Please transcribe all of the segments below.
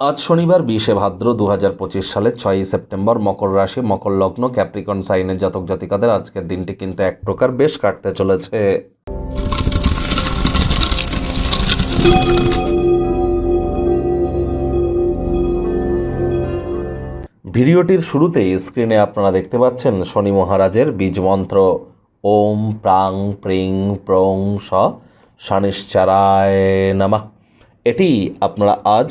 আজ শনিবার বিশে ভাদ্র দু হাজার পঁচিশ সালের ছয়ই সেপ্টেম্বর মকর রাশি, মকর লগ্ন, ক্যাপ্রিকন সাইনের জাতক জাতিকাদের আজকের দিনটি কিন্তু এক প্রকার বেশ কাটতে চলেছে। ভিডিওটির শুরুতেই স্ক্রিনে আপনারা দেখতে পাচ্ছেন শনি মহারাজের বীজ মন্ত্র। ওম প্রাং প্রিং প্রং স নামা। এটি আপনারা আজ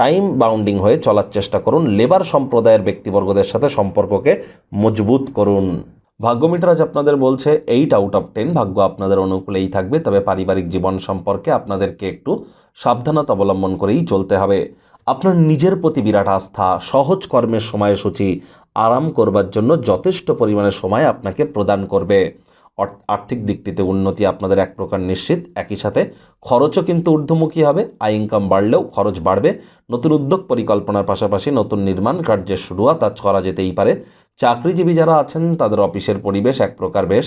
টাইম বাউন্ডিং হয়ে চলার চেষ্টা করুন লেবার সম্প্রদায়ের ব্যক্তিবর্গদের সাথে সম্পর্ককে মজবুত করুন। ভাগ্যমিটার আজ আপনাদের বলছে এইট আউট অফ টেন ভাগ্য আপনাদের অনুকূলেই থাকবে, তবে পারিবারিক জীবন সম্পর্কে আপনাদেরকে একটু সাবধানতা অবলম্বন করেই চলতে হবে। আপনার নিজের প্রতি বিরাট আস্থা, সহজ কর্মের সময়সূচি, আরাম করবার জন্য যথেষ্ট পরিমাণে সময় আপনাকে প্রদান করবে। আর্থিক দিকটিতে উন্নতি আপনাদের এক প্রকার নিশ্চিত। একই সাথে খরচও কিন্তু ঊর্ধ্বমুখী হবে। আয় ইনকাম বাড়লেও খরচ বাড়বে। নতুন উদ্যোগ পরিকল্পনার পাশাপাশি নতুন নির্মাণ কার্যের শুরুয়া তা করা যেতেই পারে। চাকরিজীবী যারা আছেন, তাদের অফিসের পরিবেশ এক প্রকার বেশ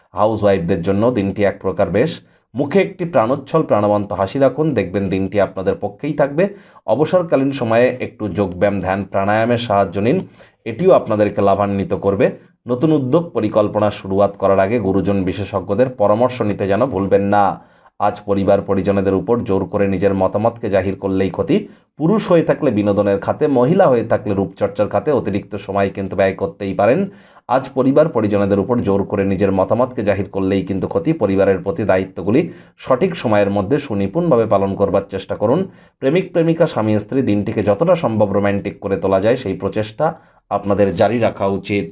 হাউস ওয়াইফদের জন্য দিনটি এক প্রকার বেশ। মুখে একটি প্রাণোচ্ছল প্রাণবন্ত হাসি রাখুন। দেখবেন দিনটি আপনাদের পক্ষেই থাকবে। অবসরকালীন সময়ে একটু যোগব্যায়াম, ধ্যান, প্রাণায়ামের সাহায্য নিন। এটিও আপনাদেরকে লাভান্বিত করবে। নতুন উদ্যোগ, পরিকল্পনা শুরুয়াত করার আগে গুরুজন বিশেষজ্ঞদের পরামর্শ নিতে যেন ভুলবেন না। আজ পরিবার পরিজনদের উপর জোর করে নিজের মতামতকে জাহির করলেই ক্ষতি। পুরুষ হয়ে থাকলে বিনোদনের খাতে, মহিলা হয়ে থাকলে রূপচর্চার খাতে অতিরিক্ত সময় কিন্তু ব্যয় করতেই পারেন। আজ পরিবার পরিজনদের উপর জোর করে নিজের মতামতকে জাহির করলেই কিন্তু ক্ষতি। পরিবারের প্রতি দায়িত্বগুলি সঠিক সময়ের মধ্যে সুনিপুণভাবে পালন করবার চেষ্টা করুন। প্রেমিক, প্রেমিকা, স্বামী, স্ত্রী, দিনটিকে যতটা সম্ভব রোম্যান্টিক করে তোলা যায়, সেই প্রচেষ্টা আপনাদের জারি রাখা উচিত।